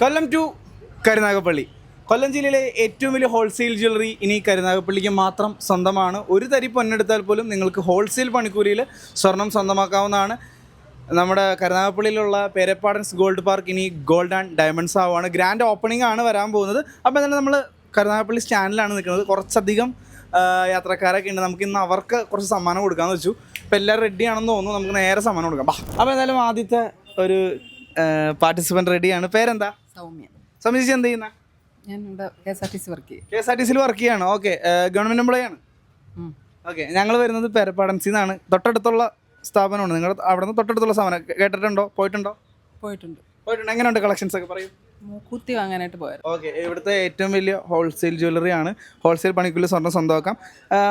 കൊല്ലം to Karunagappally. കൊല്ലം ജില്ലയിലെ ഏറ്റവും വലിയ ഹോൾസെയിൽ ജ്വല്ലറി ഇനി കരുനാഗപ്പള്ളിക്ക് മാത്രം സ്വന്തമാണ്. ഒരു തരി പൊന്നെടുത്താൽ പോലും നിങ്ങൾക്ക് ഹോൾസെയിൽ പണിക്കൂലിയിൽ സ്വർണം സ്വന്തമാക്കാവുന്നതാണ്. നമ്മുടെ കരുനാഗപ്പള്ളിയിലുള്ള പേരപ്പാടൻസ് ഗോൾഡ് പാർക്ക് ഇനി ഗോൾഡ് ആൻഡ് ഡയമണ്ട്സ് ആവുകയാണ് ഗ്രാൻഡ് ഓപ്പണിംഗ് ആണ് വരാൻ പോകുന്നത്. അപ്പോൾ തന്നെ നമ്മൾ കരുനാഗപ്പള്ളി സ്റ്റാൻഡിലാണ് നിൽക്കുന്നത്. കുറച്ചധികം യാത്രക്കാരൊക്കെ ഉണ്ട്. നമുക്ക് ഇന്ന് അവർക്ക് കുറച്ച് സമ്മാനം കൊടുക്കാമെന്ന് വെച്ചു. അപ്പോൾ എല്ലാവരും റെഡി ആണെന്ന് തോന്നുന്നു. നമുക്ക് നേരെ സമ്മാനം കൊടുക്കാം. അപ്പം എന്തായാലും ആദ്യത്തെ ഒരു പാർട്ടിസിപ്പന്റ് റെഡിയാണ് പേരെന്താ? സൗമ്യ സംബന്ധിച്ച് എന്ത് ചെയ്യുന്ന? ഞാൻ ഇവിടെ K S R T C work ചെയ്യും. കെ എസ് ആർ ടി സിയിൽ വർക്ക് ചെയ്യാണ്. ഓക്കെ ഗവൺമെന്റ് എംപ്ലോയി ആണ് ഓക്കെ ഞങ്ങൾ വരുന്നത് പേരപ്പാടൻസിൽ നിന്നാണ് തൊട്ടടുത്തുള്ള സ്ഥാപനമാണ്. നിങ്ങൾ അവിടെ നിന്ന് തൊട്ടടുത്തുള്ള സ്ഥാപനം കേട്ടിട്ടുണ്ടോ? പോയിട്ടുണ്ടോ? പോയിട്ടുണ്ട്. പോയിട്ടുണ്ട്. എങ്ങനെയുണ്ട് കളക്ഷൻസ് ഒക്കെ പറയും. മൂക്കുത്തി വാങ്ങാനായിട്ട് പോയത്. ഓക്കെ ഇവിടുത്തെ ഏറ്റവും വലിയ ഹോൾസെയിൽ ജ്വല്ലറി ആണ്. ഹോൾസെയിൽ പണിക്കുള്ളിൽ സ്വർണം സ്വന്തമാക്കാം.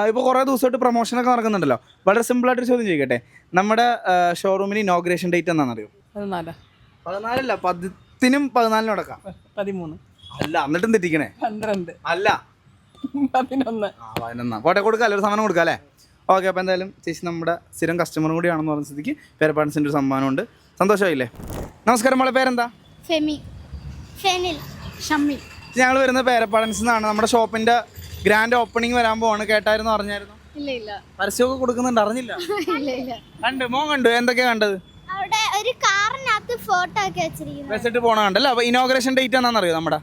ഇപ്പോൾ കുറേ ദിവസമായിട്ട് പ്രൊമോഷനൊക്കെ നടക്കുന്നുണ്ടല്ലോ. വളരെ സിമ്പിളായിട്ട് ചോദ്യം ചെയ്യട്ടെ നമ്മുടെ ഷോറൂമിന് ഇനോഗ്രേഷൻ ഡേറ്റ് എന്നാണെന്നറിയോ പതിനാലല്ല പത്തിനും പതിനാലിനും അടക്കാം. പതിമൂന്ന്. അല്ല എന്നിട്ടും തെറ്റിക്കണേ പന്ത്രണ്ട്. അല്ല. പതിനൊന്ന്. ആ പതിനൊന്നാ. പോട്ടെ കൊടുക്കാല്ലേ ഒരു സമ്മാനം കൊടുക്കാം അല്ലേ? ഓക്കെ അപ്പോൾ എന്തായാലും ചേച്ചി നമ്മുടെ സ്ഥിരം കസ്റ്റമറും കൂടിയാണെന്ന് പറഞ്ഞ സ്ഥിതിക്ക് പേരപ്പാടൻസിന്റെ ഒരു സമ്മാനം ഉണ്ട് സന്തോഷമായില്ലേ? നമസ്കാരം മോളെ പേരെന്താ? ഫെമി. ഫെനിൽ. ഷമ്മി. ഞങ്ങൾ വരുന്ന പേരപ്പാടൻസിൽ നിന്നാണ്. നമ്മുടെ ഷോപ്പിന്റെ ഗ്രാൻഡ് ഓപ്പണിംഗ് വരാൻ പോവാണ്. കേട്ടായിരുന്നു അറിഞ്ഞായിരുന്നു? ഇല്ല ഇല്ല. പരസ്യമൊക്കെ കൊടുക്കുന്നുണ്ട് അറിഞ്ഞില്ല? കണ്ടു ഇല്ല. കണ്ട് മോൻ കണ്ടു. എന്തൊക്കെയാ കണ്ടത്? ഫോട്ടോ ഒക്കെ വെച്ചിരിക്കുന്നത്. വെച്ചിട്ട് പോണ കണ്ടല്ലേ? അപ്പോൾ ഇനോഗ്രേഷൻ ഡേറ്റ് ആണെന്നറിയോ നമ്മുടെ?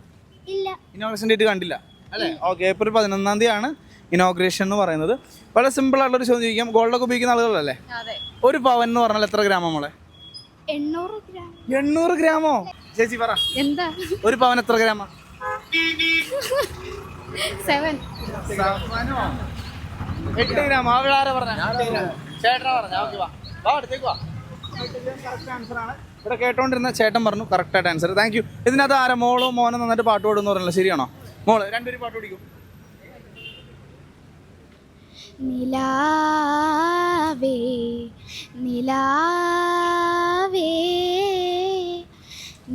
ഇല്ല. ഇനോഗ്രേഷൻ ഡേറ്റ് കണ്ടില്ല. അല്ലേ? ഓക്കെ ഏപ്രിൽ പതിനൊന്നാം തീയതിയാണ് ഇനോഗ്രേഷൻ എന്ന് പറയുന്നത്. വളരെ സിമ്പിൾ ആയിട്ടുള്ളൊരു ചോദ്യം ചോദിക്കാം. ഗോൾഡൊക്കെ ഉപയോഗിക്കുന്ന ആളുകളല്ലേ? അതെ. ഒരു പവൻ എന്ന് പറഞ്ഞാൽ എത്ര ഗ്രാമം മോളെ? എണ്ണൂറ് ഗ്രാം. എണ്ണൂറ് ഗ്രാമോ? ചേച്ചി പറ. എന്താ? ഒരു പവൻ എത്ര ഗ്രാമാ? സെവൻ എട്ട് ഗ്രാം. അവിടെ ആരാ പറഞ്ഞ? ചേട്ടനാ പറഞ്ഞ. ഓക്കെ വാ. വാ അടുത്തേക്ക് വാ. കറക്റ്റ് ആൻസർ ആണ്. ഇവിടെ കേട്ടോണ്ടിരുന്ന ചേട്ടൻ പറഞ്ഞു കറക്റ്റായിട്ട് ആൻസർ താങ്ക് യു ഇതിനകത്ത് ആരാ? മോളോ മോനോ നന്നായിട്ട് പാട്ട് പാടുന്നു പറഞ്ഞല്ലോ. ശരിയാണോ? മോൾ രണ്ടുപേരും പാട്ട് പിടിക്കും നിലാവേ നിലാവേ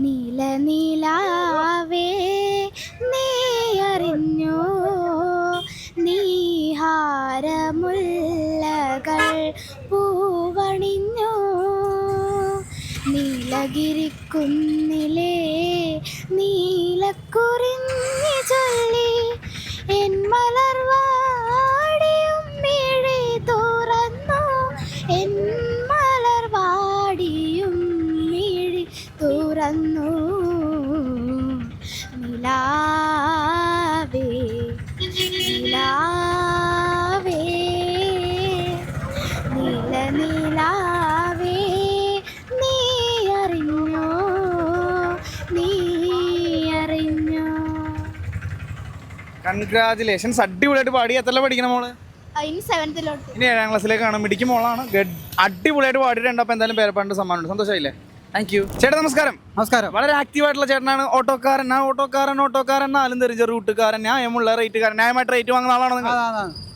നീല നിലാവേ നീ അറിഞ്ഞോ? നീഹാരമുല്ലകൾ നീലഗിരിക്കുന്നിലേ നീലക്കുറിഞ്ഞി ചൊല്ലി എൻ മലർവാടിയും മിഴി തുറന്നു എൻ മലർവാടിയും മിഴി തുറന്നു. നിലാവേ നിലാവേ നീല നിലാവേ കൺഗ്രാചുലേഷൻസ് അടിപൊളിയായിട്ട് പാടി. എത്ര പഠിക്കണം മോൾ? അതിന് സെവൻത്തിലോട്ട് ഇനി ഏഴാം ക്ലാസ്സിലേക്കാണ് മിടിക്ക് മോളാണ്. അടിപൊളിയായിട്ട് പാടിയിട്ടുണ്ട്. അപ്പോൾ എന്തായാലും പേരപ്പാണ്ട് സമ്മാനമുണ്ട്. സന്തോഷമായില്ലേ താങ്ക് യു ചേട്ടാ നമസ്കാരം. നമസ്കാരം. വളരെ ആക്റ്റീവ് ആയിട്ടുള്ള ചേട്ടനാണ്. ഓട്ടോക്കാരൻ. ആ ഓട്ടോക്കാരൻ ഓട്ടോക്കാരൻ നാലും തെറിച്ച റൂട്ടുകാരൻ ന്യായമുള്ള റേറ്റുകാരൻ ന്യായമായിട്ട് റേറ്റ് വാങ്ങുന്ന ആളാണ് നിങ്ങൾ?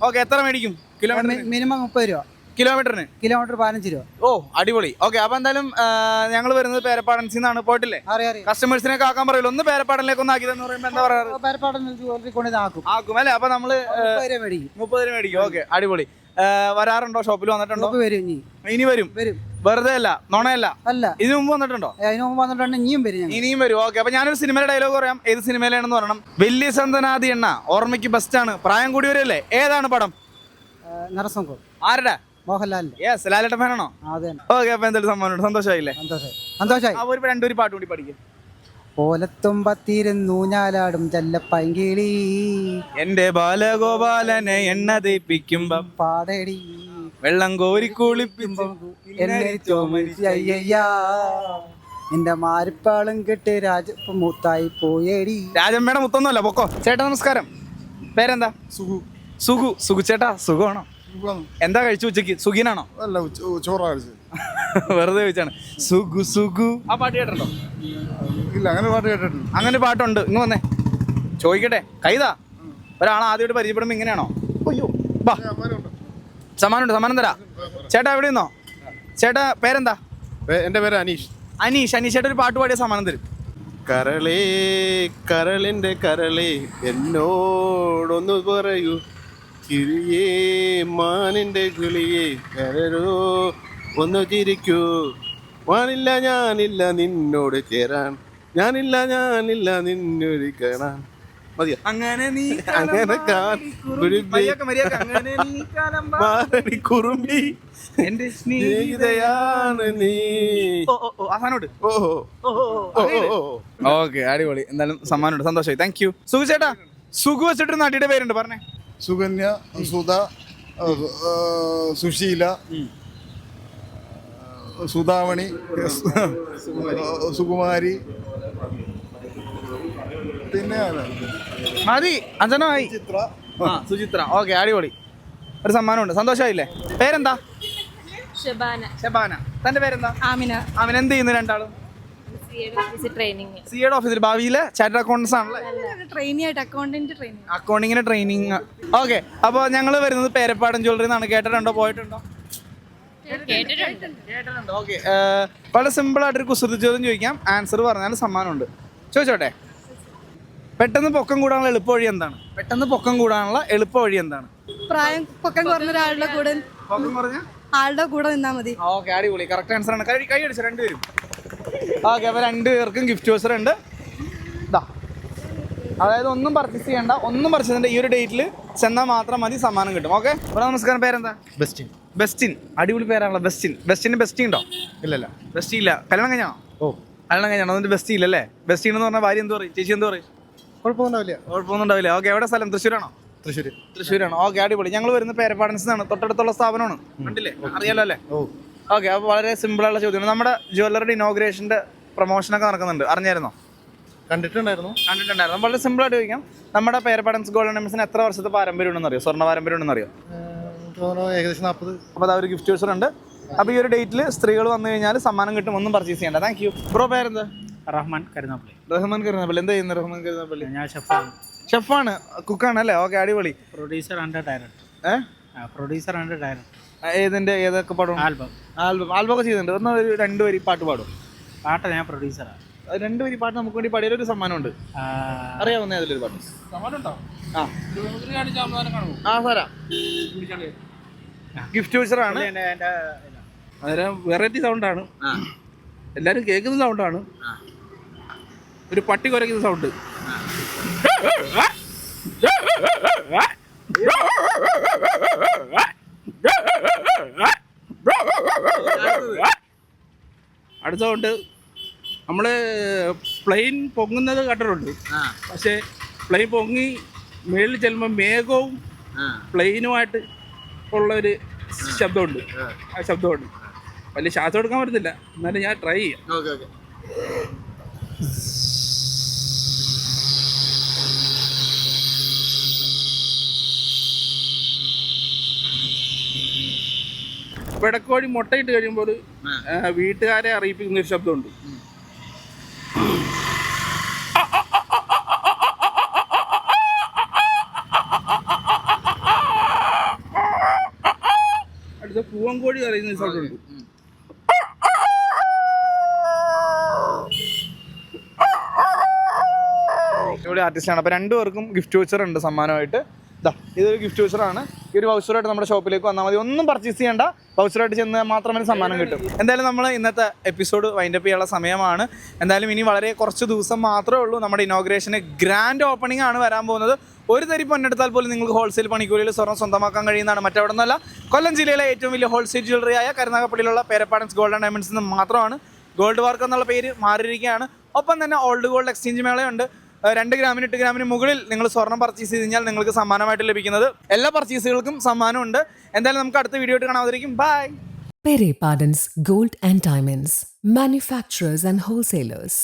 ഓക്കെ എത്ര മേടിക്കും? കിലോമീറ്റർ മിനിമം മുപ്പത് രൂപ. കിലോമീറ്ററിന്? കിലോമീറ്റർ പതിനഞ്ച് രൂപ. ഓ അടിപൊളി. ഓക്കെ അപ്പൊ എന്തായാലും ഞങ്ങൾ വരുന്നത് പേരപ്പാടൻസിൽ നിന്നാണ്. പോയിട്ടില്ലേ? അറിയാം അറിയാം. കസ്റ്റമേഴ്സിനെ ആക്കാൻ പറയില്ല ഒന്ന് പേരപ്പാടനിലേക്ക് ഒന്ന് ആക്കിയതെന്ന് പറയുമ്പോൾ എന്താ പറയാറ്? പേരപ്പാടൻ ജോലി കൊണ്ട് ആക്കും. ആക്കും അല്ലേ? അപ്പോൾ നമ്മൾ മുപ്പത് രൂപ മേടിക്കും. മുപ്പത് രൂപ മേടിക്കും. ഓക്കെ അടിപൊളി. വരാറുണ്ടോ? ഷോപ്പിൽ വന്നിട്ടുണ്ടോ? വരും ഇനി. ഇനി വരും? വരും. വെറുതെ അല്ല നുണയല്ല. അല്ല. ഇതിനു മുമ്പ് വന്നിട്ടുണ്ടോ? അതിന് മുമ്പ് വന്നിട്ടുണ്ട് ഇനിയും വരും ഇനിയും വരും. ഓക്കെ അപ്പൊ ഞാനൊരു സിനിമയുടെ ഡയലോഗ് പറയാം. ഏത് സിനിമയിലാണെന്ന് പറയണം. വലിയ സന്തനാദി എണ്ണ ഓർമ്മയ്ക്ക് ബെസ്റ്റ് ആണ്. പ്രായം കൂടി വരില്ലേ ഏതാണ് പടം? നരസംഘം ആരുടെ? മോഹൻലാലിന്റെ. യെസ് ലാലേട്ടൻ ഫാനാണോ? അത് ഓക്കെ അപ്പൊ എന്തെങ്കിലും സമ്മാനമുണ്ട് സന്തോഷമായില്ലേ? സന്തോഷമായി. സന്തോഷായി ആ ഒരു രണ്ടൊരു പാട്ട് കൂടി പഠിക്കും ഓലത്തുമ്പത്തിരുന്നു ഞാലാടും ചെല്ലപ്പൈങ്കിളി. എന്റെ ബാലഗോപാലനെ എണ്ണ തേപ്പിക്കുമ്പം പാടേടി. വെള്ളം കോരി അയ്യയ്യാ. നിന്റെ മാരിപ്പാളും കെട്ട് രാജ മൂത്തായി പോയേടി. രാജമ്മയുടെ മുത്തൊന്നുമല്ല പൊക്കോ. ചേട്ടാ നമസ്കാരം. പേരെന്താ? സുഖു സുഖു സുഖു ചേട്ടാ സുഖമാണോ? എന്താ കഴിച്ചു ഉച്ചയ്ക്ക്? സുഖീനാണോ? അല്ല ചോറാ കഴിച്ചത്. വെറുതെ ചോദിച്ചാണ്. സുഖു സുഖു. ആ പാട്ട് കേട്ടിട്ടുണ്ടോ? ഇല്ല അങ്ങനെ പാട്ട് കേട്ടിട്ടുണ്ട് അങ്ങനെ ഒരു പാട്ടുണ്ട്. ഇങ്ങ് വന്നേ. ചോദിക്കട്ടെ. കൈതാ. ഒരാൾ ആദ്യമായിട്ട് പരിചയപ്പെടുമ്പോൾ ഇങ്ങനെയാണോ? അയ്യോ. ബാ. സമ്മാനമുണ്ട് സമ്മാനം തരാ. ചേട്ടാ എവിടെ നിന്നോ? ചേട്ടാ പേരെന്താ? എന്റെ എന്റെ പേര് അനീഷ്. അനീഷ് അനീഷ് ചേട്ടാ ഒരു പാട്ട് പാടിയ സമ്മാനം തരും. കരളേ കരളിന്റെ കരളേ എന്നോടൊന്നു പറയൂ. കിളിയേ മാനിന്റെ കിളിയേ കരരോ ഒന്ന് ചിരിക്കൂ വാനില്ല ഞാനില്ല നിന്നോട് ചേരാൻ ഞാനില്ല ഞാനില്ല നിന്നൊരു കാണാൻ മതിയോ അങ്ങനെ നീ അങ്ങനെ കാ- കുരുമ്പി. മര്യാദയ്ക്ക് മര്യാദയ്ക്ക് അങ്ങനെ നീ കാലം വാ- മാറി കുറുമ്പി എന്റെ സ്നേഹിതയാ സ്നേഹിതയാണ് നീ ഓ ഓ ഓ അവസാനോട് ഓ ഓ ഓ ഓ ഓ ഓക്കെ അടിപൊളി എന്തായാലും സമ്മാനമുണ്ട് സന്തോഷമായി താങ്ക് യു സുഖു ചേട്ടാ സുഖു വെച്ചിട്ട് നടിയുടെ പേരുണ്ട് പറഞ്ഞേ സുകന്യ സുധ സുശീല സുധാമണി സുകുമാരി. പിന്നെ? മതി അഞ്ചനായി ചിത്ര ആ സുചിത്ര. ഓക്കെ അടിപൊളി. ഒരു സമ്മാനമുണ്ട്. സന്തോഷമായില്ലേ? പേരെന്താ? ഷബാന. ഷബാന. തന്റെ പേരെന്താ? ആമിന. ആമിന എന്ത് ചെയ്യുന്നു രണ്ടാളും? ട്രെയിനിങ്. സി എഡ് ഓഫീസിൽ ഭാവിയിലെ ചാർട്ടർ അക്കൗണ്ടൻസ് ആണല്ലേ? ആയിട്ട് അക്കൗണ്ടന്റ് ട്രെയിനിങ് ഓക്കെ അപ്പോൾ ഞങ്ങൾ വരുന്നത് പേരപ്പാടൻ ജ്വല്ലറി എന്നാണ് കേട്ടിട്ടുണ്ടോ? പോയിട്ടുണ്ടോ? കേട്ടിട്ടുണ്ട്. ഓക്കെ വളരെ സിമ്പിൾ ആയിട്ടൊരു കുസൃതി ചോദ്യം ചോദിക്കാം. ആൻസർ പറഞ്ഞാൽ സമ്മാനമുണ്ട്. ചോദിച്ചോട്ടെ? പെട്ടെന്ന് പൊക്കം കൂടാനുള്ള എളുപ്പ വഴി എന്താണ്? പെട്ടെന്ന് പൊക്കം കൂടാനുള്ള എളുപ്പ വഴി എന്താണ്? പ്രായം പൊക്കം കുറഞ്ഞ ഒരാളുടെ കൂടെ പൊക്കം കുറഞ്ഞ? ആളുടെ കൂടെ നിന്നാ മതി. ഓക്കെ അടിപൊളി. കറക്റ്റ് ആൻസർ ആണ്. കൈ കൈ അടിച്ചു രണ്ടുപേരും? ഓക്കെ അപ്പോൾ രണ്ടുപേർക്കും ഗിഫ്റ്റ് വോച്ചർ ഉണ്ട്. ഇതാ അതായത് ഒന്നും പർച്ചേസ് ചെയ്യണ്ട ഒന്നും പർച്ചേസ് ചെയ്യണ്ട. ഈ ഒരു ഡേറ്റിൽ ചെന്നാൽ മാത്രം മതി സമ്മാനം കിട്ടും. ഓക്കെ? ഇവിടെ നമസ്കാരം പേരെന്താ? ബെസ്റ്റിൻ. ബെസ്റ്റിൻ. അടിപൊളി പേരാണല്ലോ ബെസ്റ്റിൻ. ബെസ്റ്റിന് ബെസ്റ്റി ഉണ്ടോ? ഇല്ലല്ല. ബെസ്റ്റി ഇല്ല. കല്യാണം കഴിഞ്ഞാണോ ഓ. കല്യാണം കഴിഞ്ഞാണോ അതിന്റെ ബെസ്റ്റി ഇല്ലല്ലേ? ബെസ്റ്റിൻ എന്ന് പറഞ്ഞാൽ ഭാര്യ എന്ത് പറയും? ചേച്ചി എന്ത് പറയും? കുഴപ്പമൊന്നുമില്ല കുഴപ്പമൊന്നും ഉണ്ടാവില്ല ഓക്കെ എവിടെ സ്ഥലം? തൃശ്ശൂരാണോ? തൃശ്ശൂർ തൃശ്ശൂരാണ്. ഓക്കെ അടിപൊളി. ഞങ്ങൾ വരുന്ന പേരപ്പാടൻസ് ആണ് തൊട്ടടുത്തുള്ള സ്ഥാപനമാണ്. കണ്ടില്ലേ? അറിയാലോ അല്ലേ? ഓ. ഓക്കെ അപ്പോൾ വളരെ സിമ്പിളുള്ള ചോദ്യമാണ്. നമ്മുടെ ജ്വല്ലറിയുടെ ഇനോഗ്രേഷന്റെ പ്രൊമോഷനൊക്കെ നടക്കുന്നുണ്ട്. അറിഞ്ഞായിരുന്നോ? കണ്ടിട്ടുണ്ടായിരുന്നു. കണ്ടിട്ടുണ്ടായിരുന്നു. വളരെ സിമ്പിൾ ആയിട്ട് ചോദിക്കാം. നമ്മുടെ പേരപ്പാടൻസ് ഗോൾഡൻ ഡയമണ്ട്സിന് എത്ര വർഷത്തെ പാരമ്പര്യം ഉണ്ടെന്ന് അറിയോ സ്വർണ പാരമ്പര്യം ഉണ്ടെന്ന് അറിയോ ഏകദേശം നാൽപ്പത് അപ്പോൾ അവർ ഒരു ഗിഫ്റ്റ് വോച്ചർ ഉണ്ട്. അപ്പോൾ ഈ ഒരു ഡേറ്റിൽ സ്ത്രീകൾ വന്നു കഴിഞ്ഞാൽ സമ്മാനം കിട്ടും ഒന്നും പർച്ചേസ് ചെയ്യേണ്ട. താങ്ക് യു ബ്രോ പേരെന്താ? റഹ്മാൻ കരുനാപ്പള്ളി റഹ്മാൻ കരുനാപ്പള്ളി എന്താ ചെയ്യുന്നത് റഹ്മാൻ കരുനാപ്പള്ളി ഞാൻ ഷെഫാണ് ഷെഫാണ് കുക്കാണ് അല്ലേ? ഓക്കെ അടിപൊളി. പ്രൊഡ്യൂസർ ആൻഡ് ഡയറക്ടർ ഏഹ് പ്രൊഡ്യൂസർ ആൻഡ് ഡയറക്ടർ ഏതിന്റെ ഏതൊക്കെ പാടും? ആൽബം. ആൽബം. ആൽബം ഒക്കെ ചെയ്തിട്ടുണ്ട്. ഒന്ന് ഒരു രണ്ട് വരി പാട്ട് പാടും. പാട്ട് ഞാൻ പ്രൊഡ്യൂസറാണ് രണ്ടു രണ്ട് വരി പാട്ട് നമുക്ക് വേണ്ടി പാടിയൊരു ഒരു സമ്മാനമുണ്ട് അറിയാവുന്ന ഏതൊരു പാട്ട്? ആ. ആ സാറാ ഗിഫ്റ്റ് വോച്ചർ ആണ് അന്നേരം വെറൈറ്റി സൗണ്ടാണ് എല്ലാവരും എല്ലാരും കേൾക്കുന്ന സൗണ്ടാണ് ഒരു പട്ടി കുരയ്ക്കുന്ന സൗണ്ട് അടുത്ത സൗണ്ട് നമ്മൾ പ്ലെയിൻ പൊങ്ങുന്നത് കണ്ടിട്ടുണ്ട്. പക്ഷെ പ്ലെയിൻ പൊങ്ങി മേളിൽ ചെല്ലുമ്പോൾ മേഘവും പ്ലെയിനുമായിട്ട് ഉള്ള ഒരു ശബ്ദമുണ്ട്. ആ. ശബ്ദമുണ്ട്. വലിയ ശ്വാസം എടുക്കാൻ പറ്റുന്നില്ല. എന്നാലും ഞാൻ ട്രൈ ചെയ്യാം. പിടക്കോഴി മുട്ടയിട്ട് കഴിയുമ്പോൾ. വീട്ടുകാരെ അറിയിപ്പിക്കുന്ന ഒരു ശബ്ദമുണ്ട്. അടുത്ത പൂവൻകോഴി അറിയുന്ന ഒരു ശബ്ദമുണ്ട്. ഇവിടെ ആർട്ടിസ്റ്റാണ് അപ്പോൾ രണ്ടുപേർക്കും ഗിഫ്റ്റ് വൗച്ചർ ഉണ്ട് സമ്മാനമായിട്ട്. ഇതാ ഇതൊരു ഗിഫ്റ്റ് വൗച്ചറാണ് ഈ ഒരു വൗച്ചറായിട്ട് നമ്മുടെ ഷോപ്പിലേക്ക് വന്നാൽ മതി. ഒന്നും പർച്ചേസ് ചെയ്യേണ്ട. വൗച്ചറായിട്ട് ചെന്ന് മാത്രമേ സമ്മാനം കിട്ടും. എന്തായാലും നമ്മൾ ഇന്നത്തെ എപ്പിസോഡ് വൈൻഡപ്പ് ചെയ്യാനുള്ള സമയമാണ്. എന്തായാലും ഇനി വളരെ കുറച്ച് ദിവസം മാത്രമേ ഉള്ളൂ നമ്മുടെ ഇനോഗ്രേഷന് ഗ്രാൻഡ് ഓപ്പണിംഗ് ആണ് വരാൻ പോകുന്നത്. ഒരു തരി പൊന്നെടുത്താൽ പോലും നിങ്ങൾക്ക് ഹോൾസെയിൽ പണിക്കൂലിയിൽ സ്വർണം സ്വന്തമാക്കാൻ കഴിയുന്നതാണ്. മറ്റവിടെ നിന്നല്ല കൊല്ലം ജില്ലയിലെ ഏറ്റവും വലിയ ഹോൾസെയിൽ ജ്വല്ലറിയായ കരുനാഗപ്പള്ളിയിലുള്ള പേരപ്പാടൻസ് ഗോൾഡൻ ഡയമണ്ട്സ് മാത്രമാണ്. ഗോൾഡ് വർക്ക് എന്നുള്ള പേര് മാറിയിരിക്കുകയാണ്. ഒപ്പം തന്നെ ഓൾഡ് ഗോൾഡ് എക്സ്ചേഞ്ച് മേളയുണ്ട്. രണ്ട് ഗ്രാമിന് എട്ട് ഗ്രാമിന് മുകളിൽ നിങ്ങൾ സ്വർണം പർച്ചേസ് ചെയ്ത് കഴിഞ്ഞാൽ നിങ്ങൾക്ക് സമ്മാനമായിട്ട് ലഭിക്കുന്നത്. എല്ലാ പർച്ചേസുകൾക്കും സമ്മാനമുണ്ട്. എന്തായാലും നമുക്ക് അടുത്ത വീഡിയോ ആയിട്ട് കാണാതിരിക്കും by Perappadans gold and diamonds manufacturers and wholesalers.